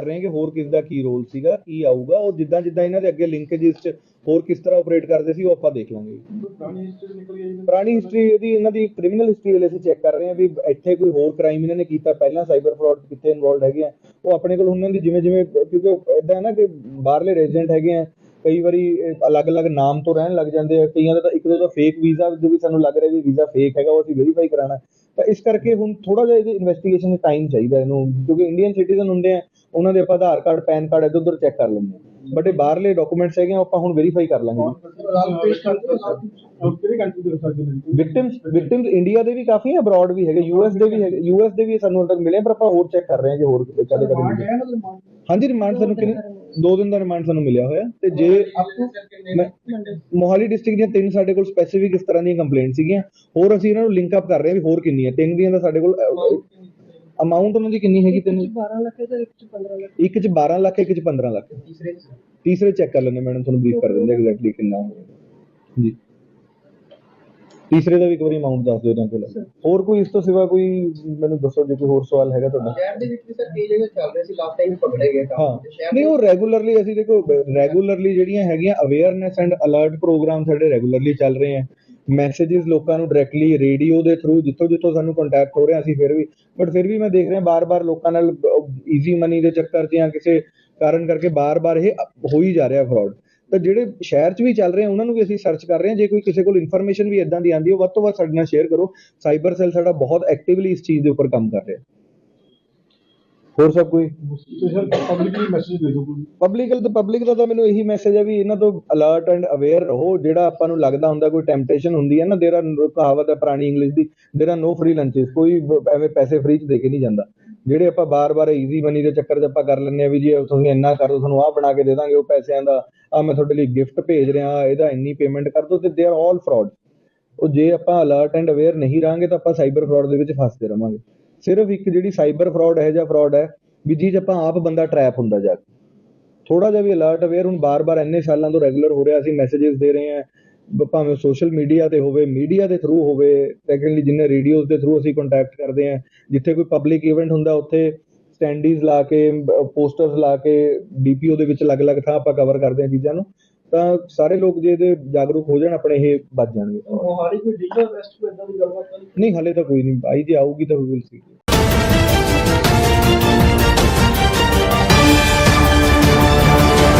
ਕਰ ਰਹੇ ਹਾਂ ਕਿ ਹੋਰ ਕਿਸ ਦਾ ਕੀ ਰੋਲ ਸੀਗਾ ਕੀ ਆਊਗਾ ਉਹ ਜਿੱਦਾਂ ਜਿੱਦਾਂ ਇਹਨਾਂ ਦੇ ਅੱਗੇ ਲਿੰਕੇजेस ਚ ਹੋਰ ਕਿਸ ਤਰ੍ਹਾਂ ਆਪਰੇਟ ਕਰਦੇ ਸੀ ਉਹ ਆਪਾਂ ਦੇਖ ਲਾਂਗੇ। ਪੁਰਾਣੀ ਹਿਸਟਰੀ ਨਿਕਲ ਗਈ ਜੀ। ਪੁਰਾਣੀ ਹਿਸਟਰੀ ਇਹਦੀ ਇਹਨਾਂ ਦੀ ਕ੍ਰਿਮੀਨਲ ਹਿਸਟਰੀ ਵਾਲੇ ਅਸੀਂ ਚੈੱਕ ਕਰ ਰਹੇ ਹਾਂ ਵੀ ਇੱਥੇ ਕੋਈ ਹੋਰ ਕ੍ਰਾਈਮ ਇਹਨਾਂ ਨੇ ਕੀਤਾ ਪਹਿਲਾਂ ਸਾਈਬਰ ਫਰਾਡ ਕਿੱਥੇ ਇਨਵੋਲਡ ਹੈਗੇ ਆ। ਉਹ ਆਪਣੇ ਕੋਲ ਉਹਨਾਂ ਦੀ ਜਿਵੇਂ ਜਿਵੇਂ ਕਿਉਂਕਿ ਇਦਾਂ ਹੈ ਨਾ ਕਿ ਬਾਹਰਲੇ ਰੈਜ਼ੀਡੈਂਟ ਹੈਗੇ ਆ ਕਈ ਵਾਰੀ ਅਲੱਗ-ਅਲੱਗ ਨਾਮ ਤੋਂ ਰਹਿਣ ਲੱਗ ਜਾਂਦੇ ਆ ਕਈਆਂ ਦਾ ਤਾਂ ਇੱਕ ਦੋ ਦਾ ਫੇਕ ਵੀਜ਼ਾ ਵੀ ਸਾਨੂੰ ਲੱਗ ਰਿਹਾ ਵੀ ਵੀਜ਼ਾ ਫੇਕ ਹੈਗਾ ਉਹ ਅਸੀਂ ਵੈਰੀਫਾਈ ਕਰਾਣਾ ਤਾਂ ਇਸ ਕਰਕੇ ਹੁਣ ਥੋੜਾ ਜਿਹਾ ਇਹਦੀ ਇਨਵੈਸਟੀਗੇਸ਼ਨ ਦਾ ਟਾਈਮ ਚਾਹੀਦਾ ਇਹਨੂੰ ਕਿਉਂਕਿ ਇੰਡੀਅਨ ਸਿਟੀਜ਼ਨ ਹੁੰਦੇ ਆ ਉਹਨਾਂ ਦੇ ਆਪਾਂ ਆਧਾਰ ਕਾਰਡ ਪੈਨ ਕਾਰਡ ਇੱਧਰ ਉੱਧਰ ਚੈੱਕ ਕਰ ਲੈਂਦੇ ਬਟ ਇਹ ਬਾਹਰਲੇ ਡਾਕੂਮੈਂਟਸ ਹੈਗੇ ਆ, ਆਪਾਂ ਹੁਣ ਵੈਰੀਫਾਈ ਕਰ ਲਾਂਗੇ। ਹੋ ਦੇ ਵਿਕਟਿਮਸ ਵਿਕਟਿਮਸ ਇੰਡੀਆ ਦੇ ਵੀ ਕਾਫੀ ਹੈ ਅਬਰਾਡ ਵੀ ਹੈਗੇ ਯੂਐਸ ਦੇ ਵੀ ਹੈਗੇ ਯੂਐਸ ਦੇ ਵੀ ਸਾਨੂੰ ਹੁਣ ਤੱਕ ਮਿਲੇ ਪਰ ਆਪਾਂ ਹੋਰ ਚੈੱਕ ਕਰ ਰਹੇ ਹਾਂ ਜੇ ਹੋਰ ਕਦੇ ਕਦੇ ਮਿਲੇ। ਹੈ ਹਾਂਜੀ ਰਿਮਾਂਡ ਸਾਨੂੰ ਕਿੰਨੇ ਦੋ ਦਿਨ ਦਾ ਰਿਮਾਂਡ ਸਾਨੂੰ ਮਿਲਿਆ ਹੋਇਆ। ਤੇ ਜੇ ਮੈਂ ਮੋਹਾਲੀ ਡਿਸਟ੍ਰਿਕਟ ਦੀਆਂ ਤਿੰਨ ਸਾਡੇ ਕੋਲ ਸਪੈਸੀਫਿਕ ਇਸ ਤਰ੍ਹਾਂ ਦੀਆਂ ਕੰਪਲੇਂਟ ਸੀਗੀਆਂ। ਹੋਰ ਅਸੀਂ ਇਹਨਾਂ ਨੂੰ ਲਿੰਕ ਅਪ ਕਰ ਰਹੇ ਹਾਂ ਵੀ ਹੋਰ ਕਿੰਨੀਆਂ ਤਿੰਨ ਦੀਆਂ ਤਾਂ ਸਾਡੇ ਕੋਲ ਅਮਾਉਂਟ ਉਹਨਾਂ ਦੀ ਕਿੰਨੀ ਹੈਗੀ ਤਿੰਨ? 12 ਲੱਖ ਹੈ ਤੇ ਇੱਕ ਚ 15 ਲੱਖ ਇੱਕ ਚ 12 ਲੱਖ ਇੱਕ ਚ 15 ਲੱਖ। ਤੀਸਰੇ ਤੀਸਰੇ ਚੈੱਕ ਕਰ ਲੈਂਦੇ ਮੈਡਮ ਤੁਹਾਨੂੰ ਬਰੀਫ ਕਰ ਦਿੰਦੇ ਐਗਜ਼ੈਕਟਲੀ ਕਿੰਨਾ ਹੋਵੇਗਾ ਜੀ। ਤੀਸਰੇ ਦਾ ਵੀ ਇੱਕ ਵਾਰੀ ਅਮਾਉਂਟ ਦੱਸ ਦਿਓ ਇਹਨਾਂ ਕੋਲ। ਹੋਰ ਕੋਈ ਇਸ ਤੋਂ ਸਿਵਾ ਕੋਈ ਮੈਨੂੰ ਦੱਸੋ ਜੇ ਕੋਈ ਹੋਰ ਸਵਾਲ ਹੈਗਾ ਤੁਹਾਡਾ। ਸ਼ਹਿਰ ਦੇ ਵਿੱਚ ਵੀ ਸਰ ਕਈ ਜਗ੍ਹਾ ਚੱਲ ਰਹੇ ਸੀ ਲਾਸਟ ਟਾਈਮ ਪਕੜੇ ਗਏ ਹਾਂ। ਨਹੀਂ ਉਹ ਰੈਗੂਲਰਲੀ ਅਸੀਂ ਦੇਖੋ ਰੈਗੂਲਰਲੀ ਜਿਹੜੀਆਂ ਹੈਗੀਆਂ ਅਵੇਅਰਨੈਸ ਐਂਡ ਅਲਰਟ ਪ੍ਰੋਗਰਾਮ ਸਾਡੇ ਰੈਗੂਲਰਲੀ ਚੱਲ ਰਹੇ ਆ। ਮੈਸੇजेस ਲੋਕਾਂ ਨੂੰ ਡਾਇਰੈਕਟਲੀ ਰੇਡੀਓ ਦੇ ਥਰੂ ਜਿੱਥੋਂ ਜਿੱਥੋਂ ਸਾਨੂੰ ਕੰਟੈਕਟ ਹੋ ਰਿਹਾ, ਅਸੀਂ ਫਿਰ ਵੀ ਬਟ ਫਿਰ ਵੀ ਮੈਂ ਦੇਖ ਰਿਹਾ ਬਾਰ-ਬਾਰ ਲੋਕਾਂ ਨਾਲ ਈਜ਼ੀ ਮਨੀ ਦੇ ਚੱਕਰ 'ਚ ਜਾਂ ਕਿਸੇ ਕਾਰਨ ਕਰਕੇ ਬਾਰ-ਬਾਰ ਇਹ ਹੋ ਹੀ ਜਾ ਰਿਹਾ ਫਰਾਡ ਤਾਂ ਜਿਹੜੇ ਸ਼ਹਿਰ 'ਚ ਵੀ ਚੱਲ ਰਹੇ ਉਹਨਾਂ ਨੂੰ ਵੀ ਅਸੀਂ ਸਰਚ ਕਰ ਰਹੇ ਹਾਂ ਜੇ ਕੋਈ ਕਿਸੇ ਕੋਲ ਇਨਫੋਰਮੇਸ਼ਨ ਵੀ ਇਦਾਂ ਦੀ ਆਂਦੀ ਹੈ ਵੱਧ ਤੋਂ ਵੱਧ ਸਾਡੇ ਨਾਲ ਸ਼ੇਅਰ ਕਰੋ। ਸਾਈਬਰ ਸੈੱਲ ਸਾਡਾ ਬਹੁਤ ਐਕਟਿਵਲੀ ਇਸ ਚੀਜ਼ ਦੇ ਉੱਪਰ ਕੰਮ ਕਰ ਰਿਹਾ। ਹੋਰ ਸਭ ਕੋਈ? ਸਰ ਪਬਲਿਕਲੀ ਮੈਸੇਜ ਦੇ ਦਿਓ ਕੋਈ। ਪਬਲਿਕ ਤੇ ਪਬਲਿਕ ਦਾ ਤਾਂ ਮੈਨੂੰ ਇਹੀ ਮੈਸੇਜ ਹੈ ਵੀ ਇਹਨਾਂ ਤੋਂ ਅਲਰਟ ਐਂਡ ਅਵੇਅਰ ਰਹੋ। ਜਿਹੜਾ ਆਪਾਂ ਨੂੰ ਲੱਗਦਾ ਹੁੰਦਾ ਕੋਈ ਟੈਂਪਟੇਸ਼ਨ ਹੁੰਦੀ ਹੈ ਨਾ ਦੇਰ ਆਰ ਕਹਾਵਤ ਹੈ ਪੁਰਾਣੀ ਇੰਗਲਿਸ਼ ਦੀ ਦੇਰ ਆਰ ਨੋ ਫ੍ਰੀ ਲੰਚਸ ਕੋਈ ਐਵੇਂ ਪੈਸੇ ਫ੍ਰੀ ਚ ਦੇ ਕੇ ਨਹੀਂ ਜਾਂਦਾ। ਜਿਹੜੇ ਆਪਾਂ ਬਾਰ-ਬਾਰ ਈਜ਼ੀ ਮਨੀ ਦੇ ਚੱਕਰ 'ਚ ਆਪਾਂ ਕਰ ਲੈਂਦੇ ਆ ਵੀ ਜੇ ਤੁਸੀਂ ਇੰਨਾ ਕਰ ਦਿਓ ਤੁਹਾਨੂੰ ਆਹ ਬਣਾ ਕੇ ਦੇ ਦਾਂਗੇ ਉਹ ਪੈਸਿਆਂ ਦਾ ਆ ਮੈਂ ਤੁਹਾਡੇ ਲਈ ਗਿਫਟ ਭੇਜ ਰਿਹਾ ਇਹਦਾ ਇੰਨੀ ਪੇਮੈਂਟ ਕਰ ਦਿਓ ਤੇ ਦੇ ਆਰ ਆਲ ਫਰਾਡ ਉਹ ਜੇ ਆਪਾਂ ਅਲਰਟ ਐਂਡ ਅਵੇਅਰ ਨਹੀਂ ਰਾਂਗੇ ਤਾਂ ਆਪਾਂ ਸਾਈਬਰ ਫਰਾਡ ਦੇ ਵਿੱਚ ਫਸਦੇ ਰਵਾਂਗੇ ਸਿਰਫ ਇੱਕ ਜਿਹੜੀ ਸਾਈਬਰ ਫਰਾਡ ਹੈ ਜਾਂ ਫਰਾਡ ਹੈ, ਵੀ ਜਿਹ 'ਚ ਆਪਾਂ ਆਪ ਬੰਦਾ ਟਰੈਪ ਹੁੰਦਾ ਜਾ ਕੇ। ਥੋੜਾ ਜਿਹਾ ਵੀ ਅਲਰਟ ਅਵੇਅਰ ਹੁਣ ਬਾਰ-ਬਾਰ ਇੰਨੇ ਸਾਲਾਂ ਤੋਂ ਰੈਗੂਲਰ ਹੋ ਰਿਹਾ, ਅਸੀਂ ਮੈਸੇजेस ਦੇ ਰਹੇ ਹਾਂ ਭਾਵੇਂ ਸੋਸ਼ਲ ਮੀਡੀਆ ਤੇ ਹੋਵੇ ਮੀਡੀਆ ਦੇ ਥਰੂ ਹੋਵੇ ਸੈਕੰਡਲੀ ਜਿੰਨੇ ਰੇਡੀਓਜ਼ ਦੇ ਥਰੂ ਅਸੀਂ ਕੰਟੈਕਟ ਕਰਦੇ ਹਾਂ, ਜਿੱਥੇ ਕੋਈ ਪਬਲਿਕ ਇਵੈਂਟ ਹੁੰਦਾ, ਉੱਥੇ ਸਟੈਂਡੀਜ਼ ਲਾ ਕੇ ਪੋਸਟਰਸ ਲਾ ਕੇ ਡੀਪੀਓ ਦੇ ਵਿੱਚ ਅਲੱਗ-ਅਲੱਗ ਥਾਂ ਆਪਾਂ ਕਵਰ ਕਰਦੇ ਹਾਂ ਚੀਜ਼ਾਂ ਨੂੰ। ਤਾਂ ਸਾਰੇ ਲੋਕ ਜੇ ਇਹਦੇ ਜਾਗਰੂਕ ਹੋ ਜਾਣ ਆਪਣੇ ਇਹ ਬਚ ਜਾਣਗੇ। ਮੋਹਾਲੀ ਕੋਈ ਡਿਜੀਟਲ ਅਰੈਸਟ ਕੋਈ ਇਦਾਂ ਦੀ ਗੱਲਬਾਤ ਨਹੀਂ? ਨਹੀਂ ਹਲੇ ਤਾਂ ਕੋਈ ਨਹੀਂ। ਆਈ ਜੇ ਆਊਗੀ ਤਾਂ ਵੀ ਵਿਲ ਸੀ